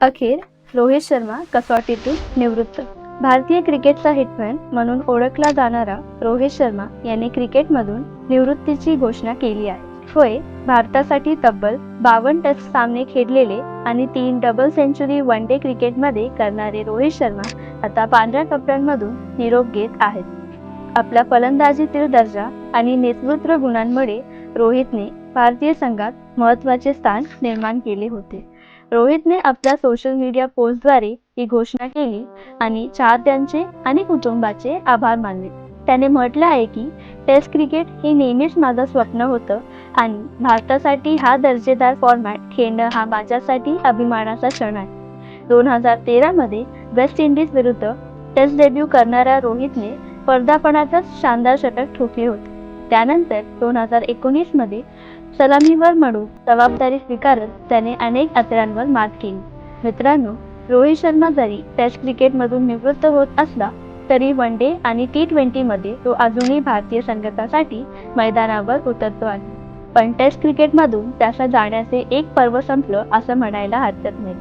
अखेर रोहित शर्मा कसोटीतून निवृत्त. भारतीय क्रिकेटचा हिटमॅन म्हणून ओळखला जाणारा रोहित शर्मा याने क्रिकेटमधून निवृत्तीची घोषणा केली आहे. होय भारतासाठी तब्बल बावन्न टेस्ट सामने खेळलेले आणि तीन डबल सेंचुरी वन डे क्रिकेटमध्ये करणारे रोहित शर्मा आता पांढऱ्या कपड्यांमधून निरोप घेत आहेत. आपल्या फलंदाजीतील दर्जा आणि नेतृत्व गुणांमुळे रोहितने भारतीय संघात महत्त्वाचे स्थान निर्माण केले होते. रोहितने आपल्या सोशल मीडिया पोस्टद्वारे ही घोषणा केली आणि चाहत्यांचे आणि कुटुंबाचे आभार मानले. त्याने म्हटलं आहे की टेस्ट क्रिकेट हे नेहमीच माझं स्वप्न होतं आणि भारतासाठी हा दर्जेदार फॉर्मॅट खेळणं हा माझ्यासाठी अभिमानाचा क्षण आहे. दोन हजार तेरामध्ये वेस्ट इंडिज विरुद्ध टेस्ट डेब्यू करणाऱ्या रोहितने पदार्पणातच शानदार षटक ठोकले होते. त्यानंतर दोन हजार एकोणीसमध्ये सलामीवर म्हणून जबाबदारी स्वीकारत त्याने अनेक अत्र्यांवर मात केली. मित्रांनो रोहित शर्मा जरी टेस्ट क्रिकेटमधून निवृत्त होत असला तरी वन डे आणि टी ट्वेंटीमध्ये तो अजूनही भारतीय संघासाठी मैदानावर उतरतो आहे. पण टेस्ट क्रिकेटमधून त्याचा जाण्याचे एक पर्व संपलं असं म्हणायला हरकत नाही.